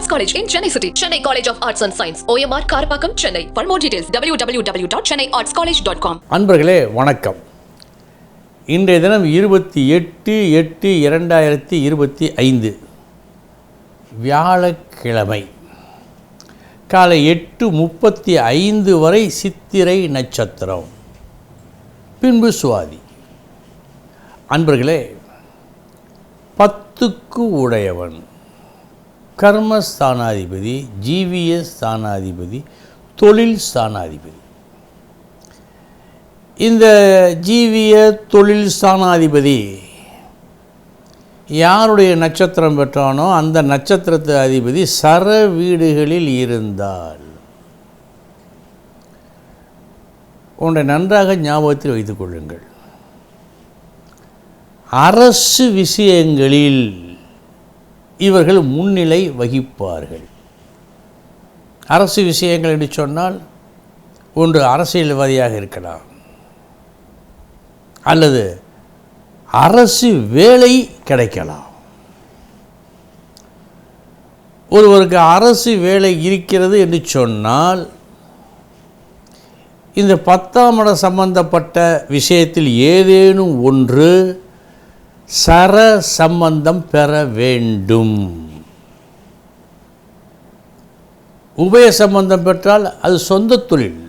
Arts college in Chennai city Chennai college of arts and science OMR Karapakkam Chennai for more details W W W dot Chennai arts college dot com அன்பர்களே வணக்கம் இன்றைய தினம் இருபத்தி எட்டு எட்டு இரண்டாயிரத்தி இருபத்தி ஐந்து வியாழக்கிழமை காலை எட்டு முப்பத்தி ஐந்து வரை சித்திரை நட்சத்திரம் பின்பு சுவாதி அன்பர்களே பத்துக்கு உடையவன் கர்மஸ்தானாதிபதி ஜீவிய ஸ்தானாதிபதி தொழில் ஸ்தானாதிபதி இந்த ஜீவிய தொழில் ஸ்தானாதிபதி யாருடைய நட்சத்திரம் பெற்றானோ அந்த நட்சத்திரத்து அதிபதி சர வீடுகளில் இருந்தால் ஒன்றை நன்றாக ஞாபகத்தில் வைத்துக் கொள்ளுங்கள். அரசு விஷயங்களில் இவர்கள் முன்னிலை வகிப்பார்கள். அரசு விஷயங்கள் என்று சொன்னால் ஒன்று அரசியல்வாதியாக இருக்கலாம். அல்லது அரசு வேலை கிடைக்கலாம். ஒருவருக்கு அரசு வேலை இருக்கிறது என்று சொன்னால் இந்த பத்தாம் இடம் சம்பந்தப்பட்ட விஷயத்தில் ஏதேனும் ஒன்று சர சம்பந்தம் பெற வேண்டும். உபய சம்பந்தம் பெற்றால் அது சொந்த தொழில்.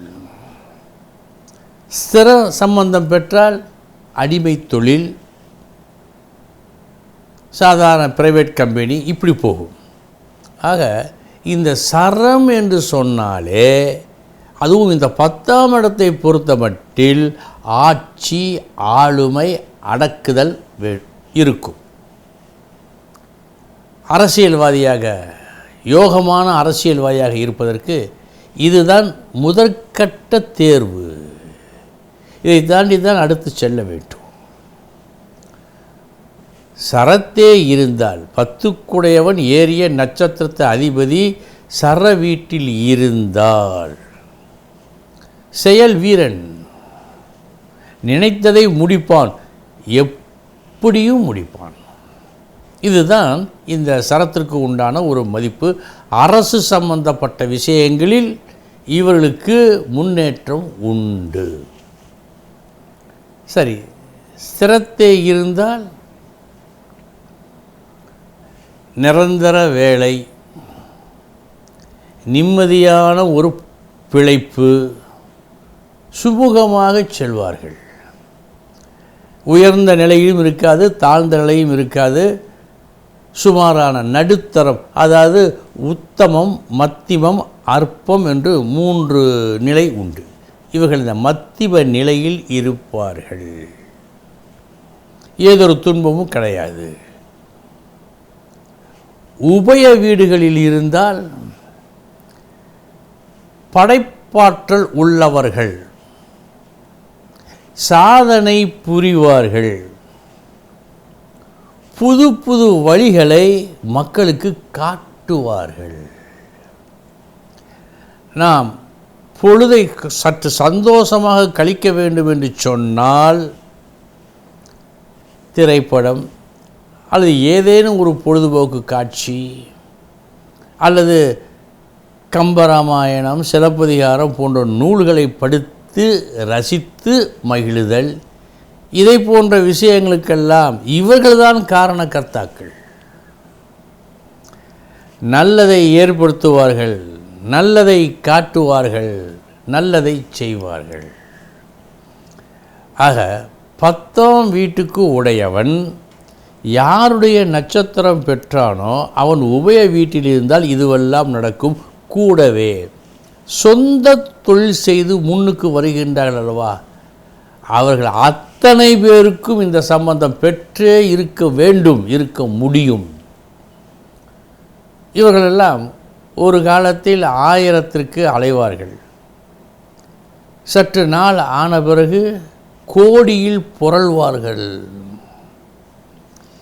ஸ்திர சம்பந்தம் பெற்றால் அடிமை தொழில். சாதாரண பிரைவேட் கம்பெனி இப்படி போகும். ஆக இந்த சரம் என்று சொன்னாலே அதுவும் இந்த பத்தாம் இடத்தை பொறுத்த மட்டில் ஆட்சி ஆளுமை அடக்குதல் வே இருக்கும். அரசியல்வாதியாக யோகமான அரசியல்வாதியாக இருப்பதற்கு இதுதான் முதற்கட்ட தேர்வு. இதை தாண்டி தான் அடுத்து செல்ல வேண்டும். சரத்தே இருந்தால் பத்துக்குடையவன் ஏறிய நட்சத்திரத்தை அதிபதி சர வீட்டில் இருந்தால் செயல் வீரன். நினைத்ததை முடிப்பான். எப் இப்படியும் முடிப்பான். இதுதான் இந்த சரத்திற்கு உண்டான ஒரு மதிப்பு. அரசு சம்பந்தப்பட்ட விஷயங்களில் இவர்களுக்கு முன்னேற்றம் உண்டு. சரி ஸ்திரத்தே இருந்தால் நிரந்தர வேலை நிம்மதியான ஒரு பிழைப்பு சுமூகமாக செல்வார்கள். உயர்ந்த நிலையும் இருக்காது தாழ்ந்த நிலையும் இருக்காது. சுமாரான நடுத்தரம் அதாவது உத்தமம் மத்திமம் அற்பம் என்று மூன்று நிலை உண்டு. இவர்கள் இந்த மத்திம நிலையில் இருப்பார்கள். ஏதொரு துன்பமும் கிடையாது. உபய வீடுகளில் இருந்தால் படைப்பாற்றல் உள்ளவர்கள் சாதனை புரிவார்கள். புது புது வழிகளை மக்களுக்கு காட்டுவார்கள். நாம் பொழுதை சற்று சந்தோஷமாக கழிக்க வேண்டும் என்று சொன்னால் திரைப்படம் அல்லது ஏதேனும் ஒரு பொழுதுபோக்கு காட்சி அல்லது கம்பராமாயணம் சிலப்பதிகாரம் போன்ற நூல்களை படித்து ரசித்து மகிழுதல். இதை போன்ற விஷயங்களுக்கெல்லாம் இவர்கள்தான் காரணக்கர்த்தாக்கள் நல்லதை ஏற்படுத்துவார்கள் நல்லதை காட்டுவார்கள் நல்லதை செய்வார்கள். ஆக பத்தாம் வீட்டுக்கு உடையவன் யாருடைய நட்சத்திரம் பெற்றானோ அவன் உபய வீட்டில் இருந்தால் இதுவெல்லாம் நடக்கும் கூடவே சொந்த தொழில் செய்து முன்னுக்கு வருகின்றார்கள் அல்லவா? அவர்கள் அத்தனை பேருக்கும் இந்த சம்பந்தம் பெற்றே இருக்க வேண்டும் இருக்க முடியும். இவர்களெல்லாம் ஒரு காலத்தில் ஆயிரத்திற்கு அலைவார்கள். சற்று நாள் ஆன பிறகு கோடியில் புரள்வார்கள்.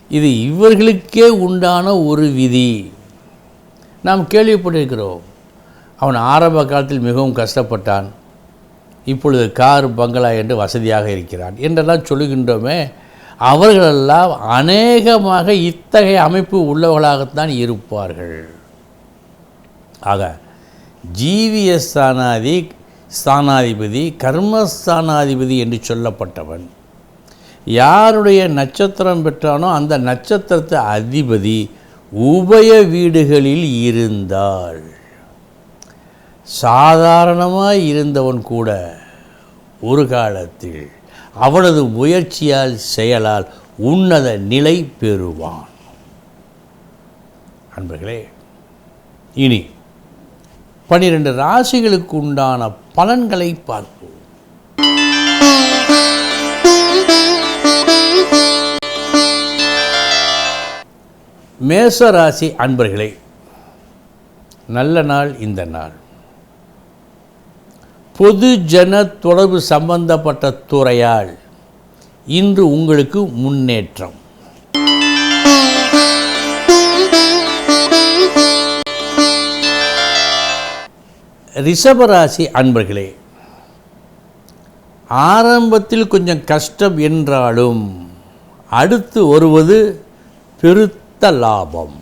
இது இவர்களுக்கே உண்டான ஒரு விதி. நாம் கேள்விப்பட்டிருக்கிறோம். அவன் ஆரம்ப காலத்தில் மிகவும் கஷ்டப்பட்டான். இப்பொழுது கார் பங்களா என்று வசதியாக இருக்கிறான் என்றெல்லாம் சொல்லுகின்றோமே அவர்களெல்லாம் அநேகமாக இத்தகைய அமைப்பு உள்ளவர்களாகத்தான் இருப்பார்கள். ஆக ஜீவிய ஸ்தானாதி ஸ்தானாதிபதி கர்மஸ்தானாதிபதி என்று சொல்லப்பட்டவன் யாருடைய நட்சத்திரம் பெற்றானோ அந்த நட்சத்திரத்தை அதிபதி உபய வீடுகளில் இருந்தாள். சாதாரணமாக இருந்தவன் கூட ஒரு காலத்தில் அவனது முயற்சியால் செயலால் உன்னத நிலை பெறுவான். அன்பர்களே இனி பனிரெண்டு ராசிகளுக்கு உண்டான பலன்களை பார்ப்போம். மேச ராசி அன்பர்களே நல்ல நாள் இந்த நாள். பொது ஜன தொடர்பு சம்பந்தப்பட்ட துறையால் இன்று உங்களுக்கு முன்னேற்றம். ரிஷபராசி அன்பர்களே ஆரம்பத்தில் கொஞ்சம் கஷ்டம் என்றாலும் அடுத்து வருவது பெருத்த லாபம்.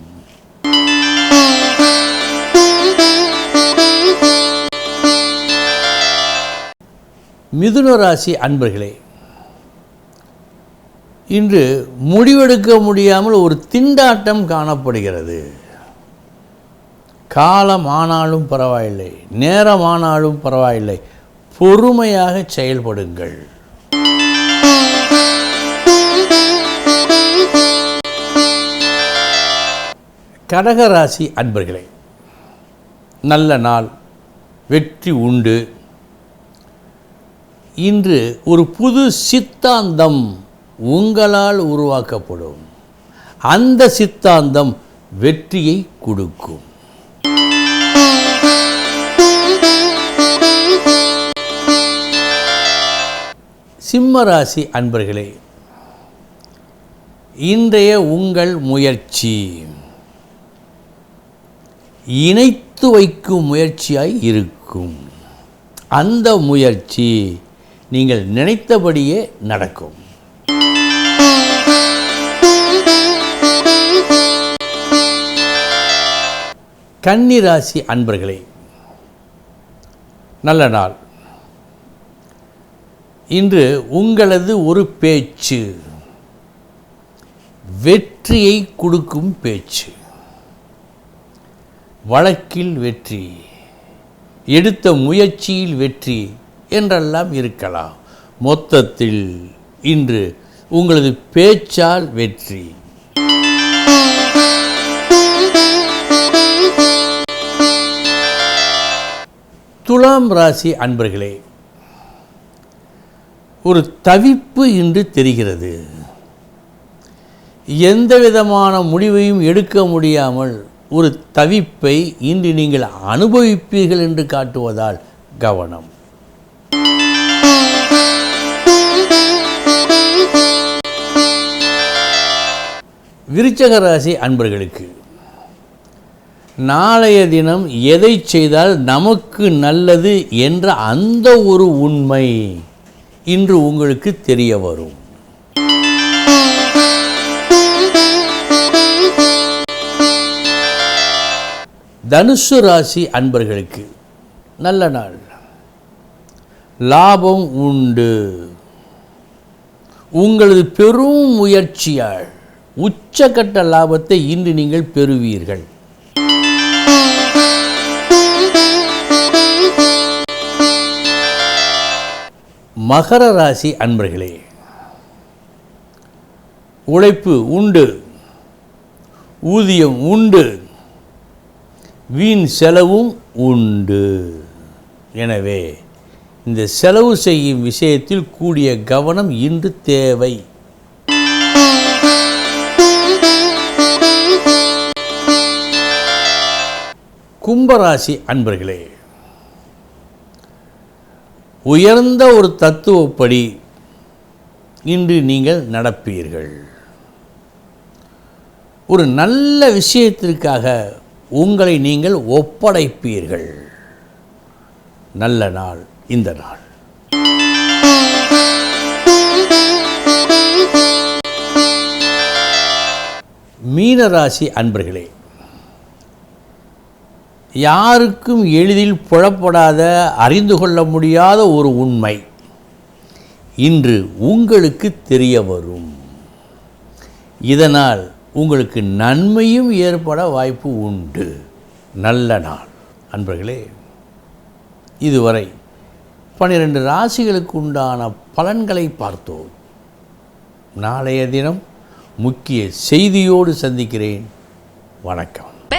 மிதுன ராசி அன்பர்களே இன்று முடிவெடுக்க முடியாமல் ஒரு திண்டாட்டம் காணப்படுகிறது. காலம் ஆனாலும் பரவாயில்லை நேரம் ஆனாலும் பரவாயில்லை பொறுமையாக செயல்படுங்கள். கடகராசி அன்பர்களே நல்ல நாள் வெற்றி உண்டு. இன்று ஒரு புது சித்தாந்தம் உங்களால் உருவாக்கப்படும். அந்த சித்தாந்தம் வெற்றியை கொடுக்கும். சிம்மராசி அன்பர்களே இன்றைய உங்கள் முயற்சி இணைத்து வைக்கும் முயற்சியாய் இருக்கும். அந்த முயற்சி நீங்கள் நினைத்தபடியே நடக்கும். கன்னிராசி அன்பர்களே நல்ல நாள். இன்று உங்களது ஒரு பேச்சு. வெற்றியை கொடுக்கும் பேச்சு. வழக்கில் வெற்றி எடுத்த முயற்சியில் வெற்றி. என்றெல்லாம் இருக்கலாம். மொத்தத்தில் இன்று உங்களது பேச்சால் வெற்றி. துலாம் ராசி அன்பர்களே ஒரு தவிப்பு இன்று தெரிகிறது. எந்த விதமான முடிவையும் எடுக்க முடியாமல் ஒரு தவிப்பை இன்று நீங்கள் அனுபவிப்பீர்கள் என்று காட்டுவதால் கவனம். விருச்சக ராசி அன்பர்களுக்கு நாளைய தினம் எதை செய்தால் நமக்கு நல்லது என்ற அந்த ஒரு உண்மை இன்று உங்களுக்கு தெரிய வரும். தனுசு ராசி அன்பர்களுக்கு நல்ல நாள். லாபம் உண்டு. உங்களது பெரும் முயற்சியால் உச்சக்கட்ட லாபத்தை இன்று நீங்கள் பெறுவீர்கள். மகர ராசி அன்பர்களே உழைப்பு உண்டு ஊதியம் உண்டு வீண் செலவும் உண்டு. எனவே இந்த செலவு செய்யும் விஷயத்தில் கூடிய கவனம் இன்று தேவை. கும்பராசி அன்பர்களே உயர்ந்த ஒரு தத்துவப்படி இன்று நீங்கள் நடப்பீர்கள். ஒரு நல்ல விஷயத்திற்காக உங்களை நீங்கள் ஒப்படைப்பீர்கள். நல்ல நாள் இந்த நாள். மீனராசி அன்பர்களே யாருக்கும் எளிதில் புலப்படாத அறிந்து கொள்ள முடியாத ஒரு உண்மை இன்று உங்களுக்கு தெரிய வரும். இதனால் உங்களுக்கு நன்மையும் ஏற்பட வாய்ப்பு உண்டு. நல்ல நாள். அன்பர்களே இதுவரை பன்னிரண்டு ராசிகளுக்கு உண்டான பலன்களை பார்த்தோம். நாளைய தினம் முக்கிய செய்தியோடு சந்திக்கிறேன். வணக்கம்.